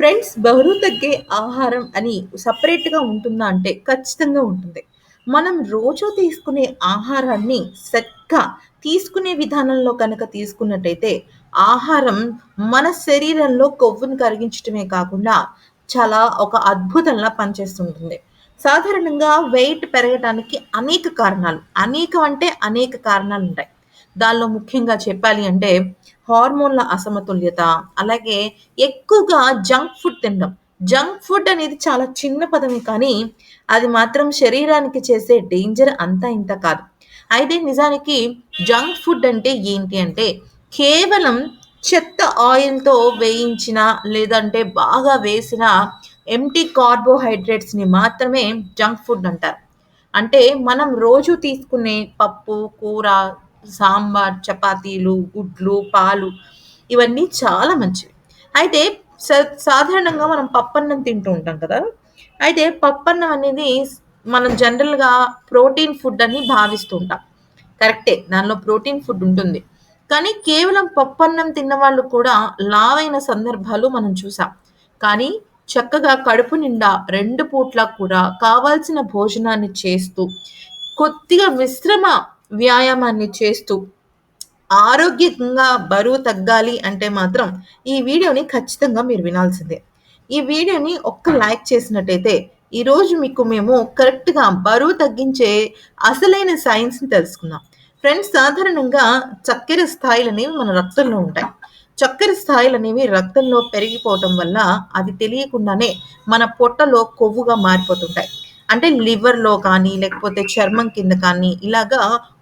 Friends బరువు తగ్గే ఆహారం అని సపరేట్‌గా ఉంటుందా అంటే ఖచ్చితంగా ఉంటుంది. మనం రోజు తీసుకునే ఆహారాన్ని సరిగ్గా తీసుకునే విధానంలో కనుక తీసుకున్నట్టయితే, ఆహారం మన శరీరంలో కొవ్వును కరిగించటమే కాకుండా, చాలా ఒక అద్భుతంలా పనిచేస్తుంటుంది. సాధారణంగా వెయిట్ పెరగటానికి అనేక కారణాలు. అనేకం అంటే అనేక కారణాలు ఉంటాయి దానిలో ముఖ్యంగా చెప్పాలి అంటే హార్మోన్‌ల అసమతుల్యత, అలాగే ఎక్కువగా జంక్ ఫుడ్ తినడం. జంక్ ఫుడ్ అనేది చాలా చిన్న పదమే కానీ, అది మాత్రం శరీరానికి చేసే డేంజర్ అంతా ఇంత కాదు. అయితే నిజానికి జంక్ ఫుడ్ అంటే ఏంటి అంటే, కేవలం చెత్త ఆయిల్‌తో వేయించిన లేదంటే బాగా వేసిన ఎంటీ కార్బోహైడ్రేట్స్‌ని మాత్రమే జంక్ ఫుడ్ అంటారు. అంటే మనం రోజు తీసుకునే పప్పు, కూర, సాంబార్, చపాతీలు, గుడ్లు, పాలు ఇవన్నీ చాలా మంచివి. అయితే స సాధారణంగా మనం పప్పన్నం తింటూ ఉంటాం కదా! అయితే పప్పన్నం అనేది మనం జనరల్‌గా ప్రోటీన్ ఫుడ్ అని భావిస్తూ ఉంటాం. కరెక్టే. దానిలో ప్రోటీన్ ఫుడ్ ఉంటుంది. కానీ కేవలం పప్పన్నం తిన్న వాళ్ళు కూడా లావైన సందర్భాలు మనం చూసాం. కానీ చక్కగా కడుపు నిండా రెండు పూట్ల కూడా కావాల్సిన భోజనాన్ని చేస్తూ, కొద్దిగా మిశ్రమ వ్యాయామాన్ని చేస్తూ, ఆరోగ్యంగా బరువు తగ్గాలి అంటే మాత్రం ఈ వీడియోని ఖచ్చితంగా మీరు వినాల్సిందే. ఈ వీడియోని ఒక్క లైక్ చేసినట్టయితే, ఈరోజు మీకు మేము కరెక్ట్‌గా బరువు తగ్గించే అసలైన సైన్స్‌ని తెలుసుకుందాం. ఫ్రెండ్స్ సాధారణంగా చక్కెర స్థాయిలనేవి మన రక్తంలో ఉంటాయి. చక్కెర స్థాయిలనేవి రక్తంలో పెరిగిపోవటం వల్ల అది తెలియకుండానే మన పొట్టలో కొవ్వుగా మారిపోతుంటాయి. అంటే లివర్‌లో కానీ, లేకపోతే చర్మం కింద కానీ ఇలాగా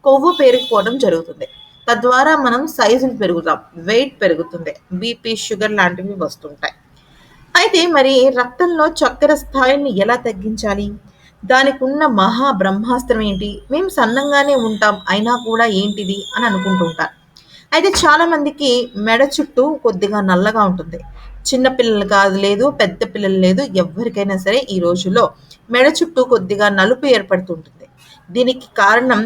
కొవ్వు పేరుకుపోవడం జరుగుతుంది. తద్వారా మనం సైజులు పెరుగుతాం. వెయిట్ పెరుగుతుంది. బీపీ, షుగర్ లాంటివి వస్తుంటాయి. అయితే మరి రక్తంలో చక్కెర స్థాయిని ఎలా తగ్గించాలి? దానికి ఉన్న మహా బ్రహ్మాస్త్రం ఏంటి? మేము సన్నంగానే ఉంటాం. అయినా కూడా ఏంటిది అని అనుకుంటుంటారు అయితే చాలామందికి మెడ చుట్టూ కొద్దిగా నల్లగా ఉంటుంది. చిన్న పిల్లలు కాదు లేదు, పెద్ద పిల్లలు లేదు. ఎవరికైనా సరే ఈ రోజుల్లో మెడ చుట్టూ కొద్దిగా నలుపు ఏర్పడుతుంటుంది. దీనికి కారణం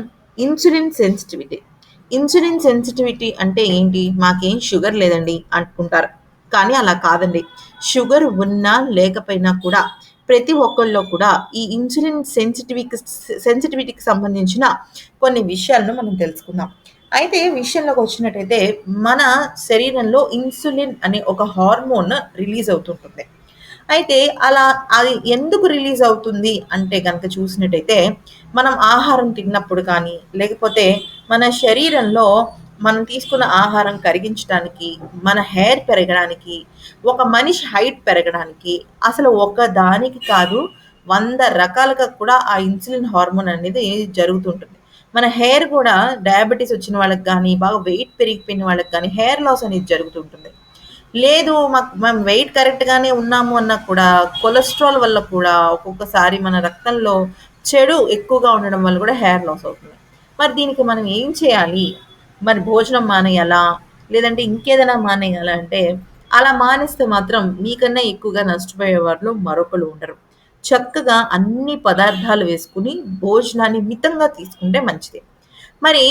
ఇన్సులిన్ సెన్సిటివిటీ. ఇన్సులిన్ సెన్సిటివిటీ అంటే ఏంటి? మాకేం షుగర్ లేదండి అనుకుంటారు. కానీ అలా కాదండి. షుగర్ ఉన్నా, లేకపోయినా కూడా ప్రతి ఒక్కళ్ళలో కూడా ఈ ఇన్సులిన్ సెన్సిటివిక్ సెన్సిటివిటీకి సంబంధించిన కొన్ని విషయాలను మనం తెలుసుకుందాం. అయితే విషయంలోకి వచ్చినట్టయితే మన శరీరంలో ఇన్సులిన్ అనే ఒక హార్మోన్ రిలీజ్ అవుతుంటుంది. అయితే అలా అది ఎందుకు రిలీజ్ అవుతుంది అంటే కనుక చూసినట్టయితే, మనం ఆహారం తిన్నప్పుడు కానీ, లేకపోతే మన శరీరంలో మనం తీసుకున్న ఆహారం కరిగించడానికి మన హెయిర్ పెరగడానికి, ఒక మనిషి హైట్ పెరగడానికి అసలు ఒకదానికి కాదు వంద రకాలుగా కూడా ఆ ఇన్సులిన్ హార్మోన్ అనేది జరుగుతుంటుంది. మన హెయిర్ కూడా డయాబెటీస్ వచ్చిన వాళ్ళకి కానీ బాగా వెయిట్ పెరిగిపోయిన వాళ్ళకి కానీ హెయిర్ లాస్ అనేది జరుగుతుంటుంది. లేదు మాకు మేము వెయిట్ కరెక్ట్‌గానే ఉన్నాము అన్నా కూడా కొలెస్ట్రాల్ వల్ల కూడా ఒక్కొక్కసారి మన రక్తంలో చెడు ఎక్కువగా ఉండడం వల్ల కూడా హెయిర్ లాస్ అవుతుంది. మరి దీనికి మనం ఏం చేయాలి? మరి భోజనం మానేయాలా? లేదంటే ఇంకేదైనా మానేయాలా అంటే, అలా మానేస్తే మాత్రం మీకన్నా ఎక్కువగా నష్టపోయే వాళ్ళు మరొకరు ఉండరు. చక్కగా అన్ని పదార్థాలు వేసుకుని భోజనాన్ని మితంగా తీసుకుంటే మంచిది. మరి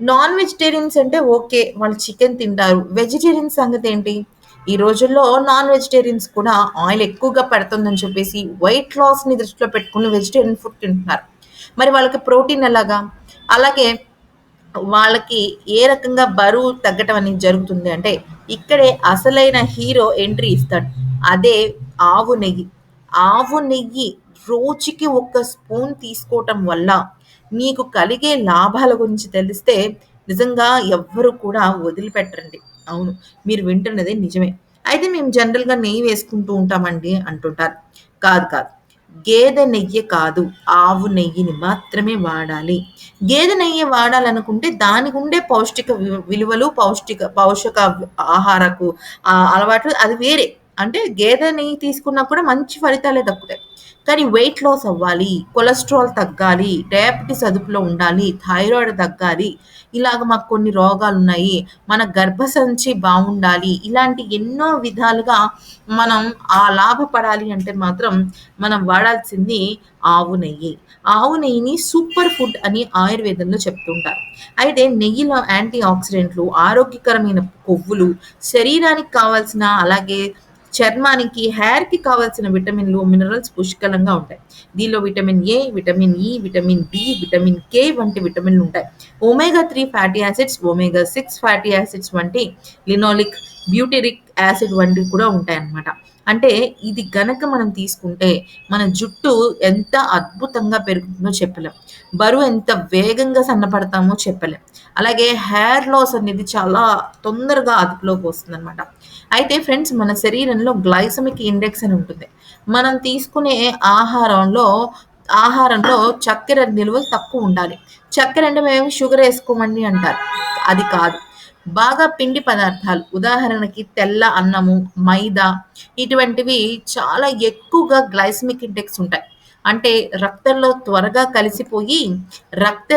నాన్ వెజిటేరియన్స్ అంటే ఓకే. వాళ్ళు చికెన్ తింటారు. వెజిటేరియన్ సంగతి ఏంటి ఈ రోజుల్లో నాన్ వెజిటేరియన్స్ కూడా ఆయిల్ ఎక్కువగా పడుతుందని చెప్పేసి వెయిట్ లాస్‌ని దృష్టిలో పెట్టుకుని వెజిటేరియన్ ఫుడ్ తింటున్నారు. మరి వాళ్ళకి ప్రోటీన్ ఎలాగా? అలాగే వాళ్ళకి ఏ రకంగా బరువు తగ్గటం అనేది జరుగుతుంది అంటే, ఇక్కడే అసలైన హీరో ఎంట్రీ ఇస్తాడు. అదే ఆవు నెయ్యి. ఆవు నెయ్యి రోజుకి ఒక స్పూన్ తీసుకోవటం వల్ల మీకు కలిగే లాభాల గురించి తెలిస్తే నిజంగా ఎవ్వరు కూడా వదిలిపెట్టరండి. అవును. మీరు వింటున్నది నిజమే. అయితే మేము జనరల్‌గా నెయ్యి వేసుకుంటూ ఉంటామండి అంటుంటారు. కాదు కాదు. గేదె నెయ్యి కాదు. ఆవు నెయ్యిని మాత్రమే వాడాలి. గేదె నెయ్యి వాడాలనుకుంటే దానికుండే పౌష్టిక వి విలువలు, పౌష్టిక పోషక ఆహారకు అలవాట్లు అది వేరే. అంటే గేదె నెయ్యి తీసుకున్నా కూడా మంచి ఫలితాలే దక్కుతాయి. కానీ వెయిట్ లాస్ అవ్వాలి, కొలెస్ట్రాల్ తగ్గాలి, డయాబెటిస్ అదుపులో ఉండాలి, థైరాయిడ్ తగ్గాలి, ఇలాగ మాకు కొన్ని రోగాలు ఉన్నాయి మన గర్భసంచి బాగుండాలి ఇలాంటి ఎన్నో విధాలుగా మనం ఆ లాభపడాలి అంటే మాత్రం మనం వాడాల్సింది ఆవు నెయ్యి. ఆవు నెయ్యిని సూపర్ ఫుడ్ అని ఆయుర్వేదంలో చెప్తుంటారు. అయితే నెయ్యిలో యాంటీ ఆక్సిడెంట్లు, ఆరోగ్యకరమైన కొవ్వులు, శరీరానికి కావాల్సిన అలాగే చర్మానికి, హెయిర్‌కి కావాల్సిన విటమిన్‌లు, మినరల్స్ పుష్కలంగా ఉంటాయి. దీనిలో vitamin A, vitamin E vitamin B, vitamin K వంటి విటమిన్‌లు ఉంటాయి. Omega three fatty acids, omega six fatty acids వంటి లినోలిక్, బ్యూటెరిక్ యాసిడ్ వంటివి కూడా ఉంటాయన్నమాట. అంటే ఇది గనక మనం తీసుకుంటే మన జుట్టు ఎంత అద్భుతంగా పెరుగుతుందో చెప్పలేం. బరువు ఎంత వేగంగా సన్నపడతామో చెప్పలేం. అలాగే హెయిర్ లాస్ అనేది చాలా తొందరగా అదుపులోకి వస్తుందనమాట. అయితే ఫ్రెండ్స్ మన శరీరంలో గ్లైసెమిక్ ఇండెక్స్ అని ఉంటుంది. మనం తీసుకునే ఆహారంలో ఆహారంలో చక్కెర నిల్వలు తక్కువ ఉండాలి. చక్కెర అంటే మేము షుగర్ వేసుకోమని అంటారు. అది కాదు. బాగా పిండి పదార్థాలు ఉదాహరణకి తెల్ల అన్నము, మైదా ఇటువంటివి చాలా ఎక్కువగా గ్లైసెమిక్ ఇండెక్స్ ఉంటాయి. అంటే రక్తంలో త్వరగా కలిసిపోయి రక్త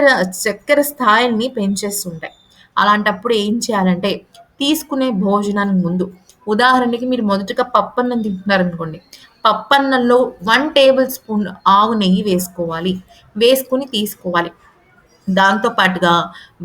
చక్కెర స్థాయిల్ని పెంచేస్తుంటాయి. అలాంటప్పుడు ఏం చేయాలంటే తీసుకునే భోజనానికి ముందు ఉదాహరణకి మీరు మొదటగా పప్పన్నం తింటున్నారనుకోండి. పప్పన్నంలో వన్ టేబుల్ స్పూన్ ఆవు నెయ్యి వేసుకోవాలి. వేసుకొని తీసుకోవాలి. దాంతో పాటుగా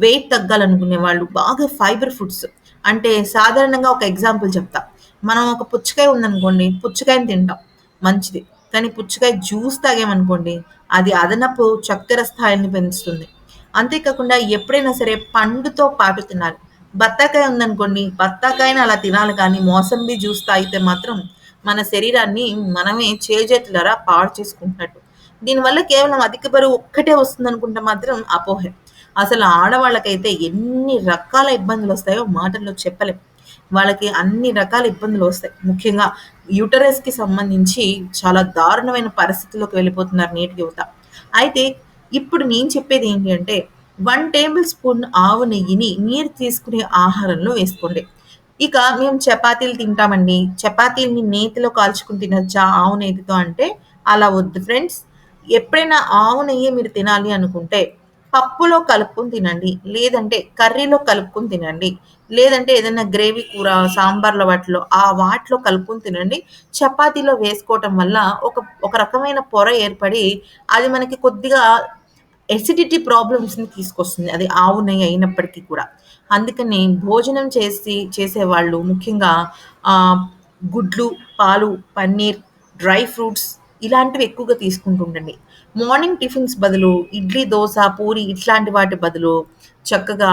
వెయిట్ తగ్గాలనుకునే వాళ్ళు బాగా ఫైబర్ ఫుడ్స్ అంటే సాధారణంగా ఒక ఎగ్జాంపుల్ చెప్తా. మనం ఒక పుచ్చకాయ ఉందనుకోండి, పుచ్చకాయని తింటాం మంచిది. కానీ పుచ్చకాయ జ్యూస్ తాగామనుకోండి, అది అదనపు చక్కెర స్థాయిని పెంచుతుంది. అంతేకాకుండా ఎప్పుడైనా సరే పండుతో పాటు తినాలి. బత్తాకాయ ఉందనుకోండి, బత్తాకాయని అలా తినాలి కానీ మోసంబి జ్యూస్ తాగితే మాత్రం మన శరీరాన్ని మనమే చేజేతులారా పాడు చేసుకుంటున్నట్టు. దీనివల్ల కేవలం అధిక బరువు ఒక్కటే వస్తుందనుకుంటే మాత్రం అపోహే. అసలు ఆడవాళ్ళకైతే ఎన్ని రకాల ఇబ్బందులు వస్తాయో మాటల్లో చెప్పలేం. వాళ్ళకి అన్ని రకాల ఇబ్బందులు వస్తాయి ముఖ్యంగా యూటరస్‌కి సంబంధించి చాలా దారుణమైన పరిస్థితుల్లోకి వెళ్ళిపోతున్నారు నేటి యువత. అయితే ఇప్పుడు నేను చెప్పేది ఏంటి అంటే వన్ టేబుల్ స్పూన్ ఆవు నెయ్యిని మీరు తీసుకునే ఆహారంలో వేసుకోండి. ఇక మేము చపాతీలు తింటామండి. చపాతీలని నేతిలో కాల్చుకుని తినొచ్చా ఆవు నెయ్యితో అంటే అలా వద్దు ఫ్రెండ్స్. ఎప్పుడైనా ఆవు నెయ్యి మీరు తినాలి అనుకుంటే పప్పులో కలుపుకొని తినండి. లేదంటే కర్రీలో కలుపుకొని తినండి. లేదంటే ఏదైనా గ్రేవీ కూర, సాంబార్ల వాటిలో ఆ వాటిలో కలుపుకొని తినండి. చపాతీలో వేసుకోవటం వల్ల ఒక ఒక రకమైన పొర ఏర్పడి అది మనకి కొద్దిగా ఎసిడిటీ ప్రాబ్లమ్స్‌ని తీసుకొస్తుంది. అది ఆవు నెయ్యి అయినప్పటికీ కూడా. అందుకని భోజనం చేసి చేసేవాళ్ళు ముఖ్యంగా గుడ్లు, పాలు, పన్నీర్, డ్రై ఫ్రూట్స్ ఇలాంటివి ఎక్కువగా తీసుకుంటుండండి మార్నింగ్ టిఫిన్స్ బదులు ఇడ్లీ, దోశ పూరి ఇట్లాంటి వాటి బదులు చక్కగా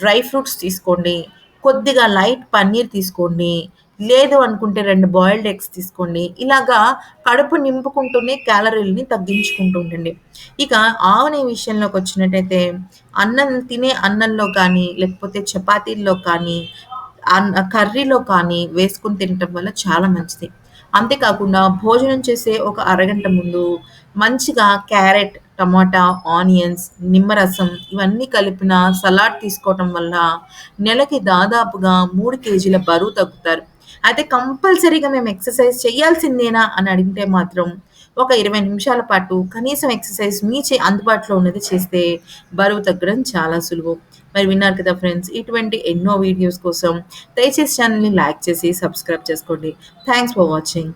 డ్రై ఫ్రూట్స్ తీసుకోండి. కొద్దిగా లైట్ పన్నీర్ తీసుకోండి. లేదు అనుకుంటే రెండు బాయిల్డ్ ఎగ్స్ తీసుకోండి. ఇలాగా కడుపు నింపుకుంటూనే క్యాలరీలని తగ్గించుకుంటూ ఉండండి. ఇక ఆవుని విషయంలోకి వచ్చినట్టయితే అన్నం తినే అన్నంలో కానీ, లేకపోతే చపాతీల్లో కానీ, అన్న కర్రీలో కానీ వేసుకొని తినటం వల్ల చాలా మంచిది. అంతేకాకుండా భోజనం చేసే ఒక అరగంట ముందు మంచిగా క్యారెట్, టమాటా, ఆనియన్స్, నిమ్మరసం ఇవన్నీ కలిపిన సలాడ్ తీసుకోవటం వల్ల నెలకి దాదాపుగా మూడు కేజీల బరువు తగ్గుతారు. అయితే కంపల్సరీగా మేము ఎక్సర్‌సైజ్ చేయాల్సిందేనా అని అడిగితే మాత్రం ఒక 20 నిమిషాల పాటు కనీసం ఎక్సర్‌సైజ్ మీ చే అందుబాటులో ఉన్నది చేస్తే బరువు తగ్గడం చాలా సులువు. మరి విన్నారు కదా ఫ్రెండ్స్. ఇటువంటి ఎన్నో వీడియోస్ కోసం దయచేసి ఛానల్ని లైక్ చేసి సబ్స్క్రైబ్ చేసుకోండి. Thanks for watching.